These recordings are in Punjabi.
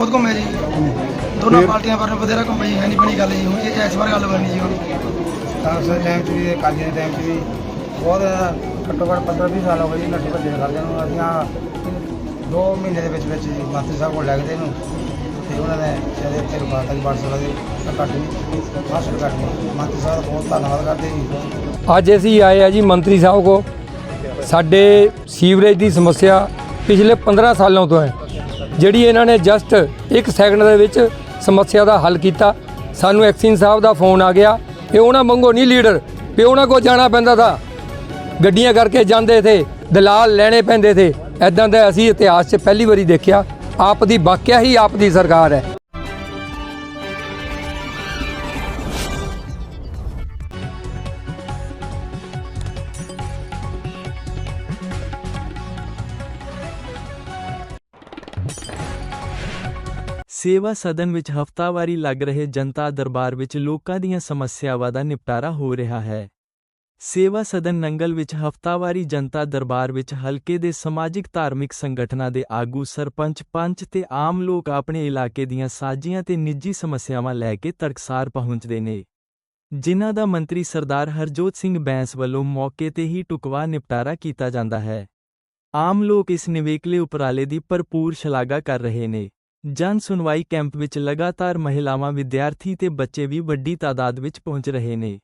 ਬਹੁਤ ਘੁੰਮੇ ਜੀ। ਦੋਨਾਂ ਪਾਰਟੀਆਂ ਪਰ ਬਥੇਰਾ ਘੁੰਮੇ ਜੀ ਹੈ ਨਹੀਂ ਬਣੀ ਗੱਲ ਜੀ ਹੁਣ ਇਹ ਇਸ ਵਾਰ ਗੱਲ ਬਣਨੀ ਜੀ ਹੁਣ। ਕਾਂਗਰਸ ਦੇ ਟਾਈਮ 'ਚ ਵੀ ਅਕਾਲੀ ਦੇ ਟਾਈਮ 'ਚ ਵੀ ਬਹੁਤ ਘੱਟੋ ਘੱਟ 15 20 ਸਾਲ ਹੋ ਗਏ ਜੀ ਨੱਠੇ ਭੱਜੇ ਕਰਦੇ ਨੂੰ। ਅਸੀਂ ਆਹ ਦੋ ਮਹੀਨੇ ਦੇ ਵਿੱਚ ਵਿੱਚ ਜੀ ਮੰਤਰੀ ਸਾਹਿਬ ਕੋਲ ਲੈ ਗਏ ਤੇ ਉਹਨਾਂ ਨੇ ਜਿਹੜੇ ਇੱਥੇ ਰੁਕਾਤਾ ਜੀ WhatsApp ਦੇ। ਕੱਟ ਨਹੀਂ ਹਾਸਲ ਕੱਟ ਨਹੀਂ। ਮੰਤਰੀ ਸਾਹਿਬ ਦਾ ਬਹੁਤ ਧੰਨਵਾਦ ਕਰਦੇ ਜੀ। ਅੱਜ ਅਸੀਂ ਆਏ ਆ ਜੀ ਮੰਤਰੀ ਸਾਹਿਬ ਕੋ ਸਾਡੇ ਸੀਵਰੇਜ ਦੀ ਸਮੱਸਿਆ ਪਿਛਲੇ 15 ਸਾਲਾਂ ਤੋਂ ਹੈ। ਜਿਹੜੀ ਇਹਨਾਂ ਨੇ ਜਸਟ 1 ਸੈਕਿੰਡ ਦੇ ਵਿੱਚ ਸਮੱਸਿਆ ਦਾ ਹੱਲ ਕੀਤਾ। ਸਾਨੂੰ ਐਕਸਿਨ ਸਾਹਿਬ ਦਾ ਫੋਨ ਆ ਗਿਆ। ਇਹ ਉਹਨਾਂ ਮੰਗੋ ਨਹੀਂ ਲੀਡਰ ਵੀ ਉਹਨਾਂ ਕੋ ਜਾਣਾ ਪੈਂਦਾ ਥਾ ਗੱਡੀਆਂ ਕਰਕੇ ਜਾਂਦੇ ਥੇ, ਦਲਾਲ ਲੈਣੇ ਪੈਂਦੇ ਥੇ। ਐਦਾਂ ਦਾ ਅਸੀਂ ਇਤਿਹਾਸ 'ਚ ਪਹਿਲੀ ਵਾਰੀ ਦੇਖਿਆ। ਆਪ ਦੀ ਵਾਕਿਆ ਹੀ ਆਪ ਦੀ ਸਰਕਾਰ ਹੈ। ਸੇਵਾ ਸਦਨ ਵਿੱਚ ਹਫ਼ਤਾਵਾਰੀ ਲੱਗ ਰਹੇ ਜਨਤਾ ਦਰਬਾਰ ਵਿੱਚ ਲੋਕਾਂ ਦੀਆਂ ਸਮੱਸਿਆਵਾਂ ਦਾ ਨਿਪਟਾਰਾ ਹੋ ਰਿਹਾ ਹੈ। ਸੇਵਾ ਸਦਨ ਨੰਗਲ ਵਿੱਚ ਹਫ਼ਤਾਵਾਰੀ ਜਨਤਾ ਦਰਬਾਰ ਵਿੱਚ ਹਲਕੇ ਦੇ ਸਮਾਜਿਕ ਧਾਰਮਿਕ ਸੰਗਠਨਾਂ ਦੇ ਆਗੂ ਸਰਪੰਚ, ਪੰਚ ਤੇ ਆਮ ਲੋਕ ਆਪਣੇ ਇਲਾਕੇ ਦੀਆਂ ਸਾਂਝੀਆਂ ਤੇ ਨਿੱਜੀ ਸਮੱਸਿਆਵਾਂ ਲੈ ਕੇ ਤੜਕਸਾਰ ਪਹੁੰਚਦੇ ਨੇ। ਜਿਨ੍ਹਾਂ ਦਾ ਮੰਤਰੀ ਸਰਦਾਰ ਹਰਜੋਤ ਸਿੰਘ ਬੈਂਸ ਵੱਲੋਂ ਮੌਕੇ ਤੇ ਹੀ ਟੁਕਵਾ ਨਿਪਟਾਰਾ ਕੀਤਾ ਜਾਂਦਾ ਹੈ। ਆਮ ਲੋਕ ਇਸ ਨਿਵੇਕਲੇ ਉਪਰਾਲੇ ਦੀ ਭਰਪੂਰ ਸ਼ਲਾਘਾ ਕਰ ਰਹੇ ਨੇ। ਜਨ ਸੁਣਵਾਈ ਕੈਂਪ ਵਿੱਚ ਲਗਾਤਾਰ ਮਹਿਲਾਵਾਂ, ਵਿਦਿਆਰਥੀ ਤੇ ਬੱਚੇ ਵੀ ਵੱਡੀ ਤਾਦਾਦ ਵਿੱਚ ਪਹੁੰਚ ਰਹੇ ਨੇ।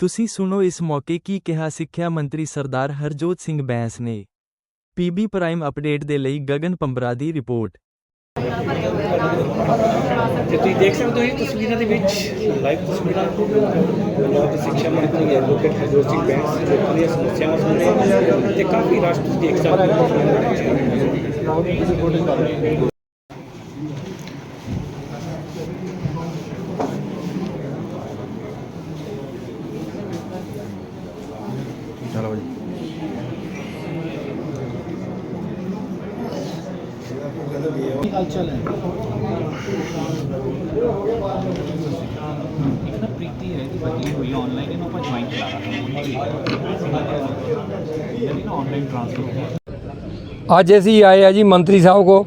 ਤੁਸੀਂ ਸੁਣੋ ਇਸ ਮੌਕੇ ਕੀ ਕਿਹਾ ਸਿੱਖਿਆ ਮੰਤਰੀ ਸਰਦਾਰ ਹਰਜੋਤ ਸਿੰਘ ਬੈਂਸ ਨੇ। ਪੀਬੀ ਪ੍ਰਾਈਮ ਅਪਡੇਟ ਦੇ ਲਈ ਗਗਨ ਪੰਬਰਾ ਦੀ ਰਿਪੋਰਟ। ਤੇ ਤੁਸੀਂ ਦੇਖ ਸਕਦੇ ਹੋ ਇਹ ਤਸਵੀਰਾਂ ਦੇ ਵਿੱਚ ਲਾਈਵ ਤਸਵੀਰਾਂ ਪੰਜਾਬ ਦੇ ਸਿੱਖਿਆ ਮੰਤਰੀ ਐਡਵੋਕੇਟ ਹਰਜੋਤ ਸਿੰਘ ਬੈਂਸ ਲੋਕਾਂ ਦੀਆਂ ਸਮੱਸਿਆਵਾਂ ਸੁਣ ਰਹੇ ਤੇ ਕਾਫੀ ਰਸ਼ ਦੇਖ ਸਕਦੇ ਹੋ। ਇੱਕ ਨਾ ਪ੍ਰੀਤੀ ਹੈ ਦੀ ਬਦਲੀ ਹੋਈ ਆਨਲਾਈਨ ਇਹਨੂੰ ਆਪਾਂ ਜੁਆਇਨ ਕਰਾ ਲਾਂਗੇ ਜਿਹੜੀ ਨਾ ਆਨਲਾਈਨ ਟ੍ਰਾਂਸਫਰ ਹੋ। ਗਿਆ ਅੱਜ ਅਸੀਂ ਆਏ ਆ ਜੀ ਮੰਤਰੀ ਸਾਹਿਬ ਕੋ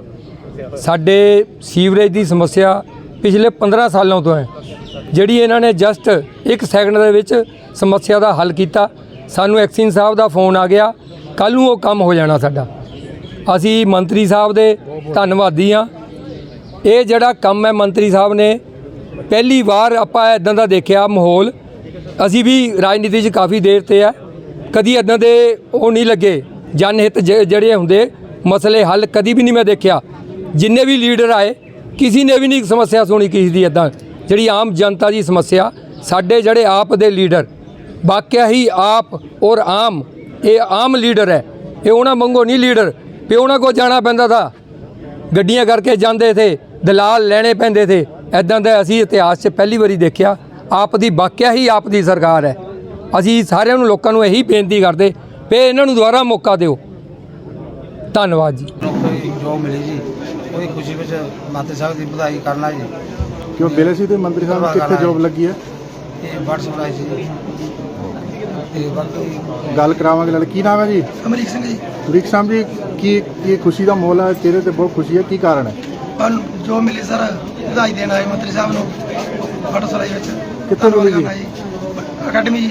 ਸਾਡੇ ਸੀਵਰੇਜ ਦੀ ਸਮੱਸਿਆ ਪਿਛਲੇ 15 ਸਾਲਾਂ ਤੋਂ ਹੈ। ਜਿਹੜੀ ਇਹਨਾਂ ਨੇ ਜਸਟ 1 ਸੈਕਿੰਡ ਦੇ ਵਿੱਚ ਸਮੱਸਿਆ ਦਾ ਹੱਲ ਕੀਤਾ। ਸਾਨੂੰ ਐਕਸਿਨ ਸਾਹਿਬ ਦਾ ਫੋਨ ਆ ਗਿਆ। ਕੱਲ ਨੂੰ ਉਹ ਕੰਮ ਹੋ ਜਾਣਾ ਸਾਡਾ। ਅਸੀਂ ਮੰਤਰੀ ਸਾਹਿਬ ਦੇ ਧੰਨਵਾਦੀ ਆ ਇਹ ਜਿਹੜਾ ਕੰਮ ਹੈ ਮੰਤਰੀ ਸਾਹਿਬ ਨੇ ਪਹਿਲੀ ਵਾਰ ਆਪਾਂ ਇਦਾਂ ਦਾ ਦੇਖਿਆ ਮਾਹੌਲ। ਅਸੀਂ ਵੀ ਰਾਜਨੀਤੀ 'ਚ ਕਾਫੀ ਦੇਰ ਤੇ ਆ। ਕਦੀ ਇਦਾਂ ਦੇ ਉਹ ਨਹੀਂ ਲੱਗੇ, ਜਨਹਿਤ ਜ- ਜਿਹੜੇ ਹੁੰਦੇ, ਮਸਲੇ ਹੱਲ ਕਦੀ ਵੀ ਨਹੀਂ ਮੈਂ ਦੇਖਿਆ। ਜਿੰਨੇ ਵੀ ਲੀਡਰ ਆਏ, ਕਿਸੇ ਨੇ ਵੀ ਨਹੀਂ ਸਮੱਸਿਆ ਸੁਣੀ ਕਿਸੇ ਦੀ ਇਦਾਂ। ਜਿਹੜੀ ਆਮ ਜਨਤਾ ਦੀ ਸਮੱਸਿਆ, ਸਾਡੇ ਜਿਹੜੇ ਆਪ ਦੇ ਲੀਡਰ, ਵਾਕਿਆ ਹੀ ਆਪ ਔਰ ਆਮ, ਇਹ ਆਮ ਲੀਡਰ ਹੈ। ਇਹ ਉਹਨਾਂ ਮੰਗੋ ਨਹੀਂ ਲੀਡਰ। ਵੀ ਉਹਨਾਂ ਕੋ ਜਾਣਾ ਪੈਂਦਾ ਥਾ। ਗੱਡੀਆਂ ਕਰਕੇ ਜਾਂਦੇ ਥੇ ਦਲਾਲ ਲੈਣੇ ਪੈਂਦੇ ਥੇ। ਐਦਾਂ ਦਾ ਅਸੀਂ ਇਤਿਹਾਸ 'ਚ ਪਹਿਲੀ ਵਾਰੀ ਦੇਖਿਆ। ਆਪ ਦੀ ਵਾਕਿਆ ਹੀ ਆਪ ਦੀ ਸਰਕਾਰ ਹੈ। ਅਸੀਂ ਸਾਰਿਆਂ ਨੂੰ ਲੋਕਾਂ ਨੂੰ ਇਹੀ ਬੇਨਤੀ ਕਰਦੇ ਵੀ ਇਹਨਾਂ ਨੂੰ ਦੁਬਾਰਾ ਮੌਕਾ ਦਿਓ। ਧੰਨਵਾਦ ਜੀ। ਨੌਕਰੀ ਜੋ ਮਿਲੀ ਜੀ ਉਹਦੀ ਖੁਸ਼ੀ ਵਿੱਚ ਮੰਤਰੀ ਸਾਹਿਬ ਦੀ ਵਧਾਈ ਕਰਨਾ ਜੀ। ਕਿਉਂ ਬਿਲੇ ਸੀ ਤੇ ਮੰਤਰੀ ਸਾਹਿਬ ਨੂੰ ਕਿੱਥੇ ਜੋਬ ਲੱਗੀ ਹੈ? ਇਹ WhatsApp ਆਈ ਸੀ ਜੀ। ਤੇ ਬਾਕੀ ਗੱਲ ਕਰਾਵਾਂਗੇ ਲੜ ਕੀ ਨਾਮ ਹੈ ਜੀ? ਅਮਰੀਕ ਸਿੰਘ ਜੀ। ਤਰੀਕ ਸਾਹਿਬ ਜੀ ਕੀ ਕੀ ਖੁਸ਼ੀ ਦਾ ਮੋਲ ਹੈ? ਚਿਹਰੇ ਤੇ ਬਹੁਤ ਖੁਸ਼ੀ ਹੈ? ਕੀ ਕਾਰਨ ਹੈ? ਪਰ ਜੋ ਮਿਲੀ ਸਰ ਵਧਾਈ ਦੇਣ ਆਏ ਮੰਤਰੀ ਸਾਹਿਬ ਨੂੰ ਫਟੋ ਵਿੱਚ। ਕਿੱਥੇ ਮਿਲੀ ਜੀ? ਅਕੈਡਮੀ ਜੀ।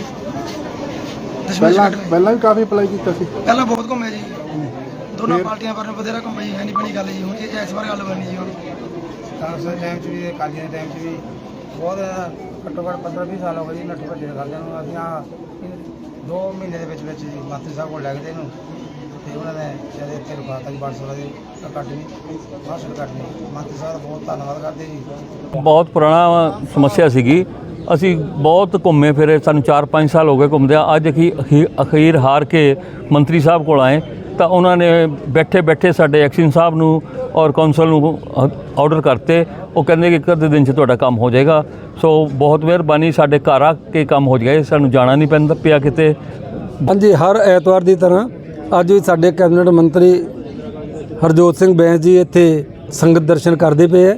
ਦਸ਼ਮੇਸ਼ ਪਹਿਲਾਂ ਅਕੈਡਮੀ। ਪਹਿਲਾਂ ਵੀ ਕਾਫੀ ਅਪਲਾਈ ਕੀਤਾ ਸੀ? ਪਹਿਲਾਂ ਬਹੁਤ ਘੁੰਮੇ ਜੀ। ਦੋਨਾਂ ਫਿਰ? ਪਾਰਟੀਆਂ ਪਰ ਬਥੇਰਾ ਘੁੰਮੇ ਜੀ ਹੈ ਨਹੀਂ ਬਣੀ ਗੱਲ ਜੀ। ਹੁਣ ਇਹ ਇਸ ਵਾਰ ਗੱਲ ਬਣਨੀ ਜੀ ਹੁਣ ਕਾਂਗਰਸ ਦੇ ਟਾਈਮ 'ਚ ਵੀ ਤੇ ਅਕਾਲੀ ਦੇ ਟਾਈਮ 'ਚ ਵੀ ਬਹੁਤ ਘੱਟੋ ਘੱਟ 15 20 ਸਾਲ ਹੋ ਗਏ ਜੀ ਨੱਠੇ ਭੱਜੇ ਕਰਦੇ ਨੂੰ। ਅਸੀਂ ਆਹ ਦੋ ਮਹੀਨੇ ਦੇ ਵਿੱਚ ਵਿੱਚ ਜੀ ਮੰਤਰੀ ਸਾਹਿਬ ਕੋਲ ਲੈ ਗਏ ਇਹਨੂੰ। ਤੇ ਉਹਨਾਂ ਨੇ ਜਿਹੜੇ ਇੱਥੇ ਰੁਕਾਤਾ ਜੀ WhatsApp ਦੇ ਕੱਟ ਨਹੀਂ ਹਾਸਲ ਕੱਟ ਨਹੀਂ। ਮੰਤਰੀ ਸਾਹਿਬ ਦਾ ਬਹੁਤ ਧੰਨਵਾਦ ਕਰਦੇ ਜੀ। ਬਹੁਤ ਪੁਰਾਣਾ ਸਮੱਸਿਆ ਸੀਗੀ। ਅਸੀਂ ਬਹੁਤ ਘੁੰਮੇ ਫਿਰੇ, ਸਾਨੂੰ 4-5 ਸਾਲ ਹੋ ਗਏ ਘੁੰਮਦਿਆਂ। ਅੱਜ ਅਖੀ ਅਖੀਰ ਹਾਰ ਕੇ ਮੰਤਰੀ ਸਾਹਿਬ ਕੋਲ ਆਏ। ਤਾਂ ਉਹਨਾਂ ਨੇ ਬੈਠੇ ਬੈਠੇ ਸਾਡੇ ਐਕਸ਼ਨ ਸਾਹਿਬ ਨੂੰ ਔਰ ਕੌਂਸਲ ਨੂੰ ਆਰਡਰ ਕਰਤੇ। ਉਹ ਕਹਿੰਦੇ ਕਿ ਇੱਕ ਅੱਧੇ ਦਿਨ 'ਚ ਤੁਹਾਡਾ ਕੰਮ ਹੋ ਜਾਏਗਾ। ਸੋ ਬਹੁਤ ਮਿਹਰਬਾਨੀ, ਸਾਡੇ ਘਰ ਆ ਕੇ ਕੰਮ ਹੋ ਜਾਏ ਸਾਨੂੰ ਜਾਣਾ ਨਹੀਂ ਪੈਂਦਾ ਪਿਆ ਕਿਤੇ। ਹਾਂਜੀ, ਹਰ ਐਤਵਾਰ ਦੀ ਤਰ੍ਹਾਂ ਅੱਜ ਵੀ ਸਾਡੇ ਕੈਬਨਿਟ ਮੰਤਰੀ ਹਰਜੋਤ ਸਿੰਘ ਬੈਂਸ ਜੀ ਇੱਥੇ ਸੰਗਤ ਦਰਸ਼ਨ ਕਰਦੇ ਪਏ ਹੈ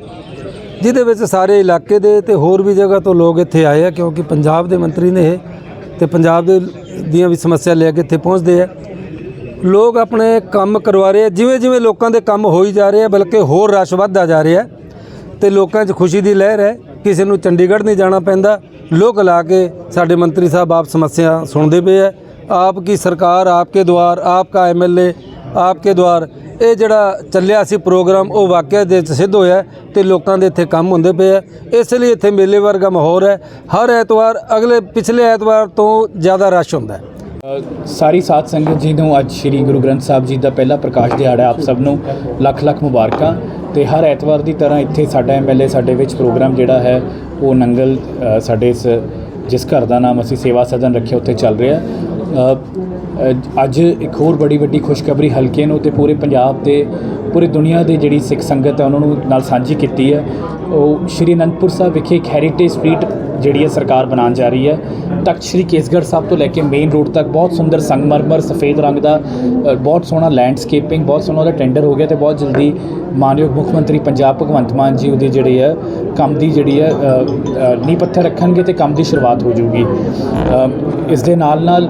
ਜਿਹਦੇ ਵਿੱਚ ਸਾਰੇ ਇਲਾਕੇ ਦੇ ਤੇ ਹੋਰ ਵੀ ਜਗ੍ਹਾ ਤੋਂ ਲੋਕ ਇੱਥੇ ਆਏ ਆ, ਕਿਉਂਕਿ ਪੰਜਾਬ ਦੇ ਮੰਤਰੀ ਨੇ ਇਹ ਤੇ ਪੰਜਾਬ ਦੇ ਦੀਆਂ ਵੀ ਸਮੱਸਿਆ ਲੈ ਕੇ ਇੱਥੇ ਪਹੁੰਚਦੇ ਆ। ਲੋਕ ਆਪਣੇ ਕੰਮ ਕਰਵਾ ਰਹੇ ਆ, ਜਿਵੇਂ ਜਿਵੇਂ ਲੋਕਾਂ ਦੇ ਕੰਮ ਹੋਈ ਜਾ ਰਹੇ ਆ, ਬਲਕਿ ਹੋਰ ਰਸ਼ ਵੱਧਦਾ ਜਾ ਰਿਹਾ ਤੇ ਲੋਕਾਂ 'ਚ ਖੁਸ਼ੀ ਦੀ ਲਹਿਰ ਹੈ, ਕਿਸੇ ਨੂੰ ਚੰਡੀਗੜ੍ਹ ਨਹੀਂ ਜਾਣਾ ਪੈਂਦਾ। ਲੋਕ ਲਾ ਕੇ ਸਾਡੇ ਮੰਤਰੀ ਸਾਹਿਬ ਆਪ ਸਮੱਸਿਆ ਸੁਣਦੇ ਪਏ ਹੈ ਆਪ ਕੀ ਸਰਕਾਰ, ਆਪਕੇ ਦੁਆਰ ਆਪਕਾ ਐਮਐਲਏ ਆਪਕੇ ਦੁਆਰ ਇਹ ਜਿਹੜਾ ਚੱਲਿਆ ਸੀ ਪ੍ਰੋਗਰਾਮ, ਉਹ ਵਾਕਿਆ ਦੇ ਵਿੱਚ ਸਿੱਧ ਹੋਇਆ ਹੈ ਤੇ ਲੋਕਾਂ ਦੇ ਇੱਥੇ ਕੰਮ ਹੁੰਦੇ ਪਏ ਹੈ ਇਸ ਲਈ ਇੱਥੇ ਮੇਲੇ ਵਰਗਾ ਮਾਹੌਲ ਹੈ। ਹਰ ਐਤਵਾਰ, ਅਗਲੇ ਪਿਛਲੇ ਐਤਵਾਰ ਤੋਂ ਜ਼ਿਆਦਾ ਰਸ਼ ਹੁੰਦਾ ਹੈ। ਸਾਰੀ ਸਾਧ ਸੰਗਤ ਜੀ ਨੂੰ ਅੱਜ ਸ੍ਰੀ ਗੁਰੂ ਗ੍ਰੰਥ ਸਾਹਿਬ ਜੀ ਦਾ ਪਹਿਲਾ ਪ੍ਰਕਾਸ਼ ਦਿਹਾੜਾ ਆਪ ਸਭ ਨੂੰ ਲੱਖ ਲੱਖ ਮੁਬਾਰਕਾਂ ਤੇ ਹਰ ਐਤਵਾਰ ਦੀ ਤਰ੍ਹਾਂ ਇੱਥੇ ਸਾਡਾ ਐਮਐਲਏ ਸਾਡੇ ਵਿੱਚ ਪ੍ਰੋਗਰਾਮ ਜਿਹੜਾ ਹੈ, ਉਹ ਨੰਗਲ ਸਾਡੇ ਇਸ, ਜਿਸ ਘਰ ਦਾ ਨਾਮ ਅਸੀਂ ਸੇਵਾ ਸਦਨ ਰੱਖਿਆ, ਉੱਥੇ ਚੱਲ ਰਿਹਾ। ਅੱਜ ਇੱਕ ਹੋਰ ਬੜੀ ਵੱਡੀ ਖੁਸ਼ਖਬਰੀ ਹਲਕੇ ਨੂੰ ਤੇ ਪੂਰੇ ਪੰਜਾਬ ਤੇ ਪੂਰੀ ਦੁਨੀਆ ਦੇ ਜਿਹੜੀ ਸਿੱਖ ਸੰਗਤ ਹੈ, ਉਹਨਾਂ ਨੂੰ ਨਾਲ ਸਾਂਝੀ ਕੀਤੀ ਹੈ। ਉਹ ਸ਼੍ਰੀ ਅਨੰਦਪੁਰ ਸਾਹਿਬ ਵਿਖੇ ਇੱਕ ਹੈਰੀਟੇਜ ਸਟਰੀਟ ਜਿਹੜੀ ਹੈ ਸਰਕਾਰ ਬਣਾਉਣ ਜਾ ਰਹੀ ਹੈ। ਤਖਤ ਸ਼੍ਰੀ ਕੇਸਗੜ੍ਹ ਸਾਹਿਬ ਤੋਂ ਲੈ ਕੇ ਮੇਨ ਰੋਡ ਤੱਕ ਬਹੁਤ ਸੁੰਦਰ ਸੰਗਮਰਮਰ, ਸਫੇਦ ਰੰਗ ਦਾ ਬਹੁਤ ਸੋਹਣਾ ਲੈਂਡਸਕੇਪਿੰਗ ਬਹੁਤ ਸੋਹਣਾ ਉਹਦਾ ਟੈਂਡਰ ਹੋ ਗਿਆ ਤੇ ਬਹੁਤ ਜਲਦੀ ਮਾਨਯੋਗ ਮੁੱਖ ਮੰਤਰੀ ਪੰਜਾਬ ਭਗਵੰਤ ਮਾਨ ਜੀ ਉਹਦੀ ਜਿਹੜੀ ਹੈ ਕੰਮ ਦੀ ਜਿਹੜੀ ਹੈ ਨੀਂਹ ਪੱਥਰ ਰੱਖਣਗੇ ਤੇ ਕੰਮ ਦੀ ਸ਼ੁਰੂਆਤ ਹੋ ਜਾਊਗੀ। ਇਸ ਦੇ ਨਾਲ ਨਾਲ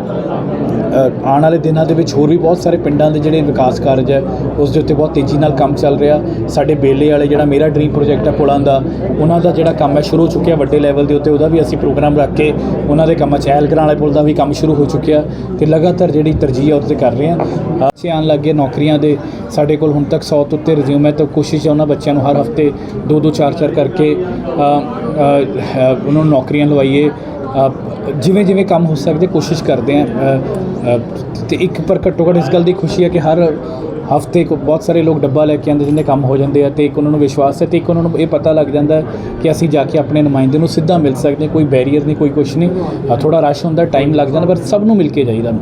ਆਉਣ ਵਾਲੇ ਦਿਨਾਂ ਦੇ ਵਿੱਚ ਹੋਰ ਵੀ ਬਹੁਤ ਸਾਰੇ ਪਿੰਡਾਂ ਦੇ ਜਿਹੜੇ ਵਿਕਾਸ ਕਾਰਜ ਹੈ, ਉਸ ਦੇ ਉੱਤੇ ਬਹੁਤ ਤੇਜ਼ੀ ਨਾਲ ਕੰਮ ਚੱਲ ਰਿਹਾ। ਸਾਡੇ ਬੇਲੇ ਵਾਲੇ ਜਿਹੜਾ ਮੇਰਾ ਡ੍ਰੀਮ ਪ੍ਰੋਜੈਕਟ ਹੈ ਪੁਲਾਂ ਦਾ, ਉਹਨਾਂ ਦਾ ਜਿਹੜਾ ਕੰਮ ਹੈ, ਸ਼ੁਰੂ ਹੋ ਚੁੱਕਿਆ ਵੱਡੇ ਲੈਵਲ ਦੇ ਉੱਤੇ, ਉਹਦਾ ਵੀ ਅਸੀਂ ਪ੍ਰੋਗਰਾਮ ਰੱਖ ਕੇ ਉਹਨਾਂ ਦੇ ਕੰਮਾਂ 'ਚ ਚਹਿਲਕਰਾਂ ਵਾਲੇ ਪੁਲ ਦਾ ਵੀ ਕੰਮ ਸ਼ੁਰੂ ਹੋ ਚੁੱਕਿਆ ਤੇ ਲਗਾਤਾਰ ਜਿਹੜੀ ਤਰਜੀਹ ਹੈ, ਉਹਦੇ ਤੇ ਕਰ ਰਹੇ ਹਾਂ। ਅਸੀਂ ਆਉਣ ਲੱਗੇ ਨੌਕਰੀਆਂ ਦੇ, ਸਾਡੇ ਕੋਲ ਹੁਣ ਤੱਕ 100 ਤੋਂ ਉੱਤੇ ਰਿਜ਼ਿਊਮ ਹੈ, ਤਾਂ ਕੋਸ਼ਿਸ਼ ਹੈ ਉਹਨਾਂ ਬੱਚਿਆਂ ਨੂੰ ਹਰ ਹਫ਼ਤੇ ਦੋ ਦੋ ਚਾਰ ਚਾਰ ਕਰਕੇ ਉਹਨਾਂ ਨੂੰ ਨੌਕਰੀਆਂ ਲਵਾਈਏ। ਜਿਵੇਂ ਜਿਵੇਂ ਕੰਮ ਹੋ ਸਕਦੇ, ਕੋਸ਼ਿਸ਼ ਕਰਦੇ ਆ ਤੇ ਇੱਕ ਪਰ ਘੱਟੋ ਘੱਟ ਇਸ ਗੱਲ ਦੀ ਖੁਸ਼ੀ ਹੈ ਕਿ ਹਰ ਹਫ਼ਤੇ ਕੋ ਬਹੁਤ ਸਾਰੇ ਲੋਕ ਡੱਬਾ ਲੈ ਕੇ ਆਉਂਦੇ ਜਿੰਦੇ ਕੰਮ ਹੋ ਜਾਂਦੇ ਆ ਤੇ ਇੱਕ ਉਹਨਾਂ ਨੂੰ ਵਿਸ਼ਵਾਸ ਹੈ ਤੇ ਇੱਕ ਉਹਨਾਂ ਨੂੰ ਇਹ ਪਤਾ ਲੱਗ ਜਾਂਦਾ ਕਿ ਅਸੀਂ ਜਾ ਕੇ ਆਪਣੇ ਨੁਮਾਇੰਦੇ ਨੂੰ ਸਿੱਧਾ ਮਿਲ ਸਕਦੇ ਹਾਂ, ਕੋਈ ਬੈਰੀਅਰ ਨਹੀਂ ਕੋਈ ਕੁਛ ਨਹੀਂ। ਥੋੜਾ ਰਸ਼ ਹੁੰਦਾ ਟਾਈਮ ਲੱਗ ਜਾਂਦਾ ਪਰ ਸਭ ਨੂੰ ਮਿਲ ਕੇ ਜਾਈਦਾ।